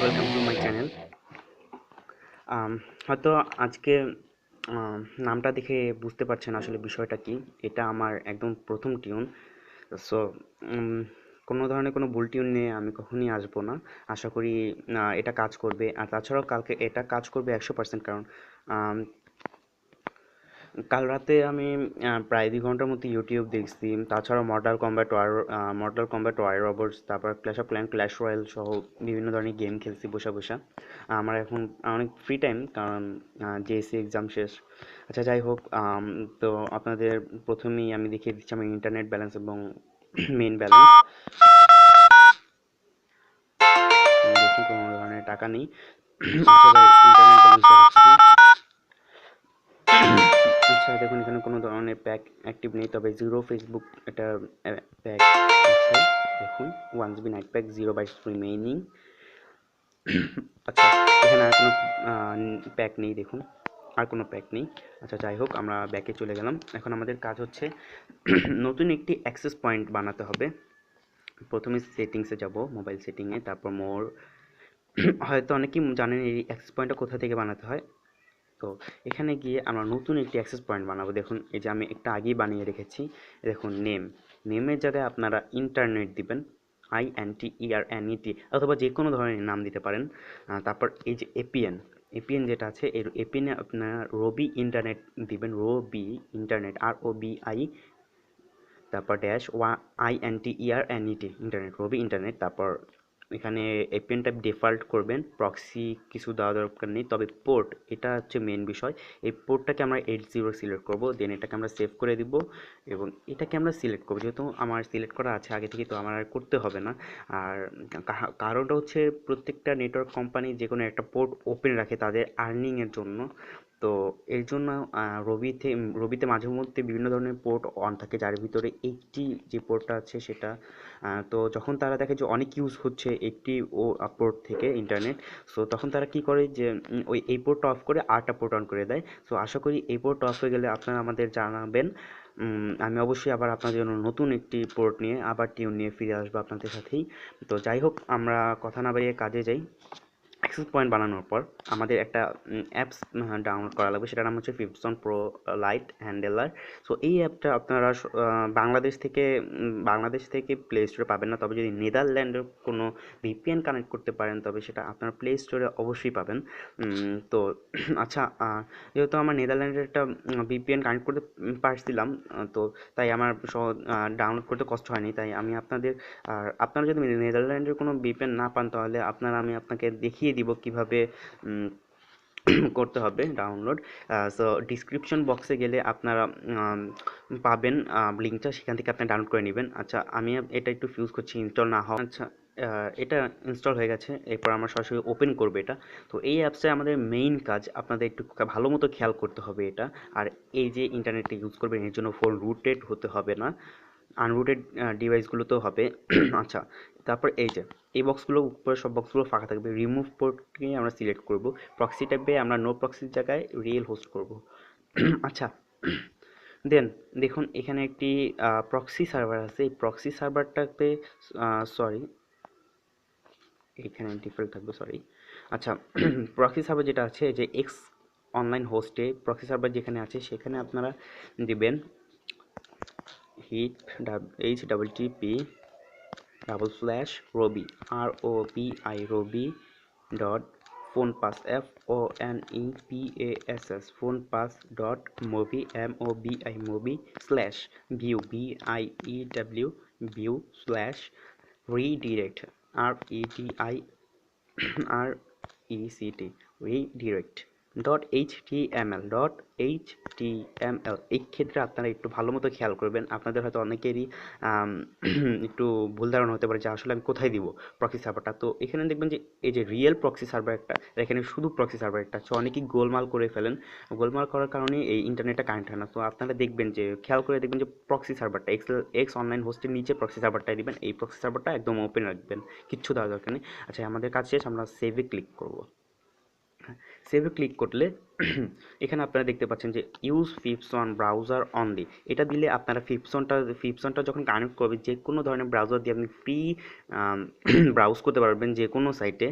Welcome to my channel হয়তো আজকে নামটা দেখে বুঝতে পারছেন আসলে বিষয়টা কি। এটা আমার একদম প্রথম টিউন সো কোনো ধরনের কোনো ভুল টিউন নিয়ে আমি কখনই আসব না। আশা করি এটা কাজ করবে। আর তাছাড়াও কালকে এটা কাজ করবে একশো পার্সেন্ট কারণ কাল রাতে আমি প্রায় দুই ঘণ্টার মতো ইউটিউব দেখছি। তাছাড়াও Mortal Kombat war Mortal Combat War Robots তারপর Clash of Clan Clash Royale সহ বিভিন্ন ধরনের গেম খেলছি বসে বসে। আমার এখন, অনেক ফ্রি টাইম কারণ জেএসসি এক্সাম শেষ। আচ্ছা যাই হোক তো আপনাদের প্রথমেই আমি দেখিয়ে দিচ্ছি আমার ইন্টারনেট ব্যালেন্স এবং মেইন ব্যালেন্স কোনো ধরনের টাকা নেই। আচ্ছা ইন্টারনেট ব্যালেন্স আচ্ছা দেখুন, এখানে কোনো ধরনের প্যাক অ্যাক্টিভ নেই, তবে জিরো ফেসবুক একটা প্যাক আছে। দেখুন one GB night pack zero bytes remaining আচ্ছা এখানে আর কোনো প্যাক নেই, দেখুন। আর কোনো প্যাক নেই। আচ্ছা যাই হোক, আমরা ব্যাকে চলে গেলাম। এখন আমাদের কাজ হচ্ছে, নতুন একটি অ্যাক্সেস পয়েন্ট বানাতে হবে। প্রথমে সেটিংসে যাব মোবাইল সেটিংয়ে তারপর মোর হয়তো অনেকেই জানেন এই অ্যাক্সেস পয়েন্টটা কোথা থেকে বানাতে হয়। তো এখানে গিয়ে আমরা নতুন একটি অ্যাক্সেস পয়েন্ট বানাবো। দেখুন, এই যে আমি একটা আগেই বানিয়ে রেখেছি। দেখুন নেম নেমের জায়গায় আপনারা ইন্টারনেট দিবেন। I N T E R N E T অথবা যে কোনো ধরনের নাম দিতে পারেন। তারপর এই যে এপিএন এপিএন যেটা আছে, এর এপিএনে আপনারা রবি ইন্টারনেট দিবেন। Robi internet R O B I তারপর ড্যাশ ওয়া I N T E R N E T internet Robi internet তারপর এখানে এপিএন টাইপ ডিফল্ট করবেন প্রক্সি কিছু দেওয়া দরকার নেই, তবে পোর্ট এটা হচ্ছে মেন বিষয়। এই পোর্টটাকে আমরা এইট জিরো সিলেক্ট করব দেন এটাকে আমরা সেভ করে দিব, এবং এটাকে আমরা সিলেক্ট করব। যেহেতু আমার সিলেক্ট করা আছে আগে থেকে, তো আমার আর করতে হবে না। আর কারণটা হচ্ছে প্রত্যেকটা নেটওয়ার্ক কোম্পানি যে কোনো একটা পোর্ট ওপেন রাখে তাদের আর্নিংয়ের জন্য। তো এর জন্য রবিতে রবিতে মাঝে মধ্যে বিভিন্ন ধরনের পোর্ট অন থাকে যার ভিতরে একটি যে পোর্টটা আছে সেটা তো যখন তারা দেখে যে অনেক ইউজ হচ্ছে একটি ও পোর্ট থেকে ইন্টারনেট সো তখন তারা কি করে যে ওই, এই পোর্টটা অফ করে আরটা পোর্ট অন করে দেয়। সো আশা করি এই পোর্ট অফ হয়ে গেলে আপনারা আমাদের জানাবেন। আমি অবশ্যই আবার আপনাদের জন্য নতুন একটি পোর্ট নিয়ে, আবার টিউন নিয়ে ফিরে আসব আপনাদের সাথেই। তো যাই হোক, আমরা কথা না বাড়িয়ে কাজে যাই। অ্যাক্সেস পয়েন্ট বানানোর পর আমাদের একটা অ্যাপস ডাউনলোড করা লাগবে। সেটার নাম হচ্ছে ফিফসন প্রো লাইট হ্যান্ডেলার সো এই অ্যাপটা আপনারা বাংলাদেশ থেকে বাংলাদেশ থেকে প্লে স্টোরে পাবেন না। তবে যদি নেদারল্যান্ডের কোনো ভিপিএন কানেক্ট করতে পারেন, তবে সেটা আপনারা প্লে স্টোরে অবশ্যই পাবেন। তো আচ্ছা যেহেতু আমার নেদারল্যান্ডের একটা ভিপিএন কানেক্ট করতে পারছিলাম তো তাই আমার সহ ডাউনলোড করতে কষ্ট হয়নি। তাই আমি আপনাদের, আর আপনারা যদি নেদারল্যান্ডের কোনো ভিপিএন না পান, তাহলে আপনারা, আমি আপনাকে দেখিয়ে দিব। কীভাবে করতে হবে ডাউনলোড সো ডিসক্রিপশন বক্সে গেলে আপনারা পাবেন লিঙ্কটা সেখান থেকে আপনি ডাউনলোড করে নেবেন। আচ্ছা আমি এটা একটু ফিউজ করছি ইনস্টল না হওয়া। আচ্ছা এটা ইনস্টল হয়ে গেছে। এরপর আমরা সরাসরি ওপেন করবে এটা। তো এই অ্যাপসে আমাদের মেইন কাজ, আপনাদের একটু ভালো মতো খেয়াল করতে হবে এটা। আর এই যে ইন্টারনেটটা ইউজ করবেন, এর জন্য ফোন রুটেড হতে হবে না। আনরুটেড ডিভাইসগুলোতেও হবে। আচ্ছা তারপর এই যে, এই বক্সগুলো উপরে সব বক্সগুলো ফাঁকা থাকবে। রিমুভ পোর্টকে আমরা সিলেক্ট করব। প্রক্সি টাইপে আমরা নো প্রক্সির জায়গায় রিয়েল হোস্ট করব। আচ্ছা দেন দেখুন, এখানে একটি প্রক্সি সার্ভার আছে। এই প্রক্সি সার্ভারটাতে সরি এখানে ডিফল্ট থাকবে সরি আচ্ছা প্রক্সি সার্ভার যেটা আছে যে এক্স অনলাইন হোস্টে প্রক্সি সার্ভার যেখানে আছে, সেখানে আপনারা দিবেন hit dub H double T P double slash Robi R O P I Robi dot phone pass F O N E P A S S phone pass dot movie M O B I movie slash view B I E W view slash redirect R E D I R E C T redirect dot H T M L dot H T M L এই ক্ষেত্রে আপনারা একটু ভালো মতো খেয়াল করবেন। আপনাদের হয়তো অনেকেরই একটু ভুল ধারণা হতে পারে যে আসলে আমি কোথায় দিব প্রক্সি সার্ভারটা তো এখানে দেখবেন যে এই যে রিয়েল প্রক্সি সার্ভার একটা এখানে শুধু প্রক্সি সার্ভার একটা আছে অনেকেই গোলমাল করে ফেলেন। গোলমাল করার কারণে এই ইন্টারনেটটা কানেক্ট হয় না। তো আপনারা দেখবেন যে, খেয়াল করে দেখবেন যে প্রক্সি সার্ভারটা এক্স এক্স অনলাইন হোস্টের নিচে প্রক্সি সার্ভারটাই দিবেন। এই প্রক্সি সার্ভারটা একদম ওপেন রাখবেন। কিচ্ছু দেওয়ার দরকার নেই। আচ্ছা আমাদের শেষ, আমরা সেভে ক্লিক করব। সেভে ক্লিক করলে এখানে আপনারা দেখতে পাচ্ছেন যে ইউজ ফিপসন ব্রাউজার অন অনলি এটা দিলে আপনারা ফিপসনটা ফিপসনটা যখন কানেক্ট করবে, যে কোনো ধরনের ব্রাউজার দিয়ে আপনি ফ্রি ব্রাউজ করতে পারবেন যে কোনো সাইটে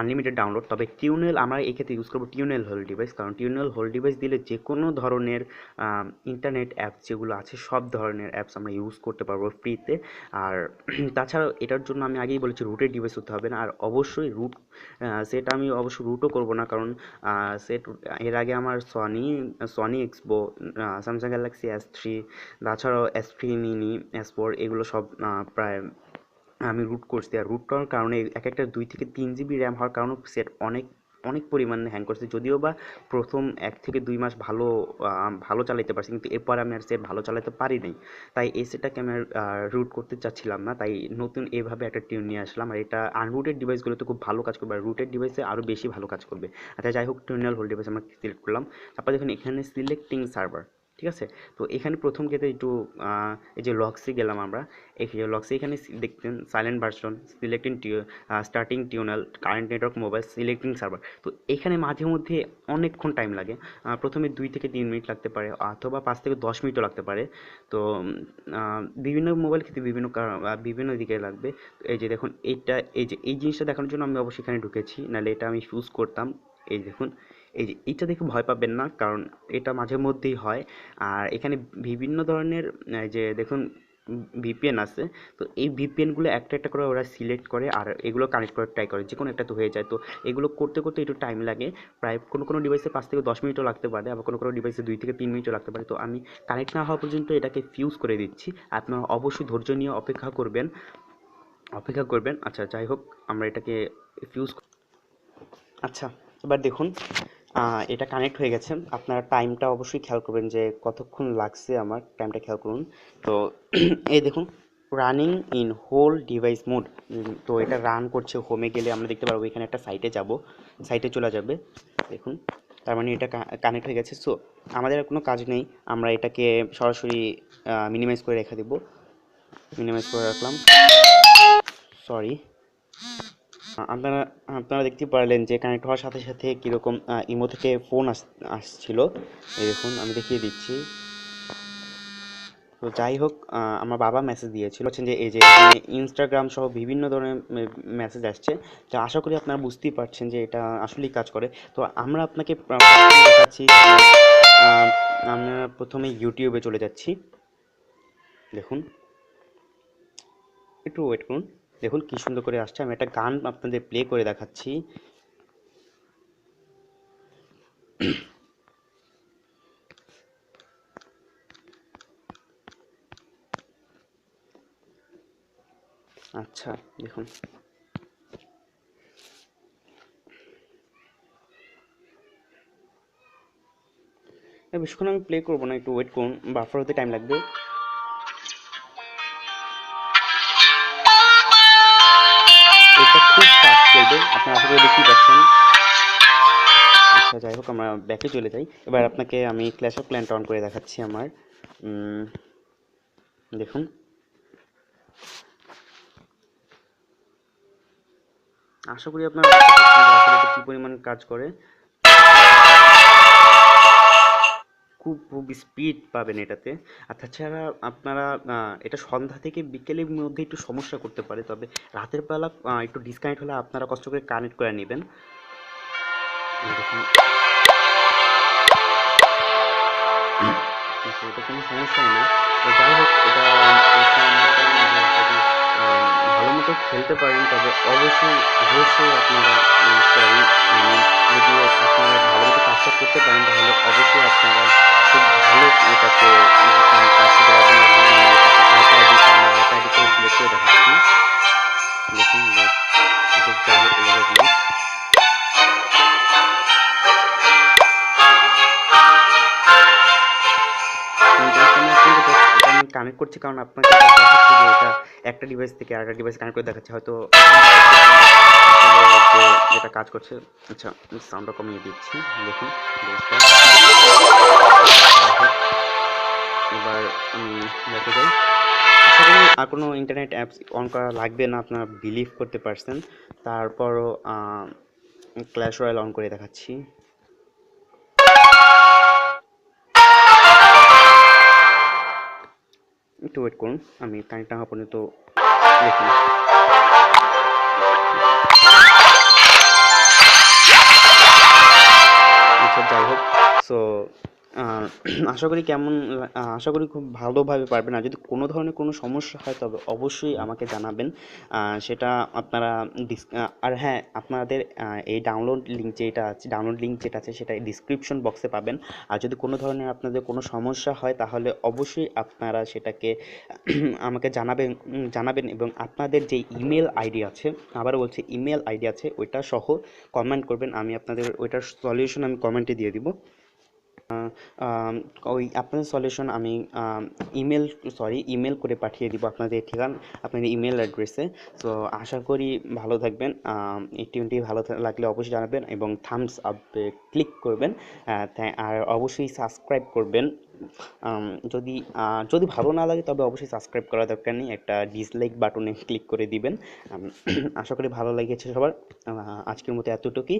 আনলিমিটেড ডাউনলোড তবে টিউনেল আমরা এই ক্ষেত্রে ইউজ করব টিউনেল হোল ডিভাইস কারণ টিউনেল হোল ডিভাইস দিলে যে কোনো ধরনের ইন্টারনেট অ্যাপস যেগুলো আছে, সব ধরনের অ্যাপস আমরা ইউজ করতে পারব ফ্রিতে আর তাছাড়াও এটার জন্য আমি আগেই বলেছি রুটের ডিভাইস হতে হবে না। আর অবশ্যই রুট সেটা আমি অবশ্য রুটও করব না, কারণ সেট এর আগে আমার Sony Sony Xperia Samsung Galaxy S three তাছাড়াও S three mini S four এগুলো সব প্রায় আমি রুট করছি। আর রুট করার কারণে এক একটা দুই থেকে তিন জিবি র্যাম হওয়ার কারণে সেট অনেক অনেক পরিমাণে হ্যাং করছে। যদিও বা প্রথম এক থেকে দুই মাস ভালো ভালো চালাতে পারছি, কিন্তু এরপর আমি আর সেট ভালো চালাতে পারি নাই। তাই এই সেটটাকে আমি রুট করতে চাচ্ছিলাম না। তাই নতুন এভাবে একটা টিউন নিয়ে আসলাম। আর এটা আনরুটেড ডিভাইসগুলো তো খুব ভালো কাজ করবে। আর রুটেড ডিভাইসে আরও বেশি ভালো কাজ করবে। আচ্ছা যাই হোক টিউনাল হোল ডিভাইস আমরা সিলেক্ট করলাম। তারপর দেখুন, এখানে সিলেক্টিং সার্ভার ঠিক আছে? তো এখানে প্রথম ক্ষেত্রে একটু এই যে লক্সে গেলাম আমরা, এই লক্সে এখানে দেখতেন silent version selecting starting tunnel current network mobile selecting server তো এখানে মাঝে মধ্যে অনেকক্ষণ টাইম লাগে। প্রথমে দুই থেকে তিন মিনিট লাগতে পারে, অথবা পাঁচ থেকে দশ মিনিটও লাগতে পারে। তো বিভিন্ন মোবাইল ক্ষেত্রে বিভিন্ন বিভিন্ন দিকে লাগবে। এই যে দেখুন, এইটা, এই যে, এই জিনিসটা দেখানোর জন্য আমি অবশ্যই এখানে ঢুকেছি। নাহলে এটা আমি ইউজ করতাম। এই দেখুন এই যে, এইটা দেখে ভয় পাবেন না, কারণ এটা মাঝে মধ্যেই হয়। আর এখানে বিভিন্ন ধরনের যে দেখুন ভিপিএন আছে। তো এই ভিপিএনগুলো একটা একটা করে ওরা সিলেক্ট করে আর এগুলো কানেক্ট করার ট্রাই করে যে কোনো একটা তো হয়ে যায়। তো এগুলো করতে করতে একটু টাইম লাগে। প্রায় কোনো কোনো ডিভাইসে পাঁচ থেকে দশ মিনিটও লাগতে পারে, আবার কোনো কোনো ডিভাইসে দুই থেকে তিন মিনিটও লাগতে পারে। তো আমি কানেক্ট না হওয়া পর্যন্ত এটাকে ফিউজ করে দিচ্ছি। আপনারা অবশ্যই ধৈর্য নিয়ে অপেক্ষা করবেন। অপেক্ষা করবেন। আচ্ছা যাই হোক, আমরা এটাকে ফিউজ আচ্ছা এবার দেখুন। এটা কানেক্ট হয়ে গেছে। আপনারা টাইমটা অবশ্যই খেয়াল করবেন যে কতক্ষণ লাগছে আমার টাইমটা খেয়াল করুন। তো এই দেখুন running in whole device mode তো এটা রান করছে হোমে গেলে আমরা দেখতে পারব, এখানে একটা সাইটে যাব। সাইটে চলে যাবে। দেখুন, তার মানে এটা কানেক্ট হয়ে গেছে। সো আমাদের আর কোনো কাজ নেই। আমরা এটাকে সরাসরি মিনিমাইজ করে রেখে দেব। মিনিমাইজ করে রাখলাম। সরি আপনারা আপনারা দেখতে পারলেন যে কানেক্ট হওয়ার সাথে সাথে কীরকম ইমো থেকে ফোন আস, আসছিল। দেখুন, আমি দেখিয়ে দিচ্ছি। তো যাই হোক আমার বাবা মেসেজ দিয়েছিল হচ্ছেন যে এই যে ইনস্টাগ্রাম সহ বিভিন্ন ধরনের মেসেজ আসছে। তো আশা করি আপনারা বুঝতেই পারছেন যে এটা আসলেই কাজ করে। তো আমরা আপনাকে দেখাচ্ছি আমরা প্রথমে ইউটিউবে চলে যাচ্ছি। দেখুন। একটু ওয়েট করুন। দেখুন কি সুন্দর করে আসছে। আমি একটা গান আপনাদের প্লে করে দেখাচ্ছি। আচ্ছা দেখুন। বেশিক্ষণ আমি প্লে করব না, একটু ওয়েট করুন। বাফার হতে টাইম লাগবে। চলবে আপনারা করে দেখতেই পাচ্ছেন। আচ্ছা যাই হোক, আমরা ব্যাকে চলে যাই। এবার আপনাকে আমি ক্ল্যাশ অফ প্ল্যান্ট অন করে দেখাচ্ছি আমার। দেখুন। আশা করি আপনারা কী পরিমাণ কাজ করে। খুব খুব স্পিড পাবেন এটাতে। আর তাছাড়া আপনারা এটা সন্ধ্যা থেকে বিকেলের মধ্যে একটু সমস্যা করতে পারে, তবে রাতের বেলা একটু ডিসকানেক্ট হলে আপনারা কষ্ট করে কানেক্ট করে নেবেন। এটা কোনো সমস্যা না যাই হোক, এটা ভালো মতো খেলতে পারেন, তবে অবশ্যই অবশ্যই আপনারা যদি আপনারা ভালো মতো কাজটা করতে পারেন, তাহলে অবশ্যই আপনারা খুব ভালো এটাতে কানেক্ট করছি, কারণ আপনাকে এটা একটা ডিভাইস থেকে আরেকটা ডিভাইস কানেক্ট করে দেখাচ্ছে। হয়তো কাজ করছে। আচ্ছা সাউন্ডটা কমিয়ে দিচ্ছি, দেখুন এবার আমি দেখে যাই। আশা করি আর কোনো ইন্টারনেট অ্যাপস অন করা লাগবে না, আপনারা বিলিভ করতে পারছেন। তারপরও ক্ল্যাশ রয়্যাল অন করে দেখাচ্ছি। একটু ওয়েট করুন, আমি কানেক্ট না হওয়া পর্যন্ত দেখুন আচ্ছা যাই হোক সো আশা করি কেমন আশা করি খুব ভালোভাবে পারবেন। আর যদি কোনো ধরনের কোনো সমস্যা হয়, তবে অবশ্যই আমাকে জানাবেন। সেটা আপনারা আর হ্যাঁ আপনাদের এই ডাউনলোড লিঙ্ক যেটা আছে ডাউনলোড লিঙ্ক যেটা আছে, সেটা ডিসক্রিপশন বক্সে পাবেন। আর যদি কোনো ধরনের আপনাদের কোনো সমস্যা হয়, তাহলে অবশ্যই আপনারা সেটাকে আমাকে জানাবেন জানাবেন এবং আপনাদের যে ইমেল আইডি আছে, আবার বলছি ইমেল আইডি আছে, ওইটা সহ কমেন্ট করবেন। আমি আপনাদের ওইটার সলিউশন আমি কমেন্টে দিয়ে দিব। ওই আপনাদের সলিউশন আমি ইমেল সরি ইমেল করে পাঠিয়ে দিব আপনাদের ঠিকানা, আপনাদের ইমেল অ্যাড্রেসে সো আশা করি ভালো থাকবেন। এই টিমটি ভালো লাগলে অবশ্যই জানাবেন এবং থামস আপে ক্লিক করবেন। আর অবশ্যই সাবস্ক্রাইব করবেন। যদি যদি ভালো না লাগে তবে অবশ্যই সাবস্ক্রাইব করা দরকার নেই। একটা ডিসলাইক বাটনে ক্লিক করে দিবেন। আশা করি ভালো লেগেছে সবার। আজকের মতো এতটুকুই।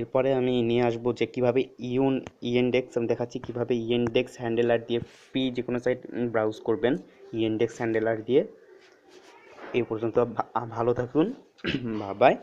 এরপরে আমি নিয়ে আসব যে কীভাবে ইউন ইএনডেক্স আমি দেখাচ্ছি কীভাবে ইএনডেক্স হ্যান্ডেলার দিয়ে ফ্রি যে কোনো সাইট ব্রাউজ করবেন। ইএনডেক্স হ্যান্ডেলার দিয়ে। এই পর্যন্ত ভালো থাকুন। বাই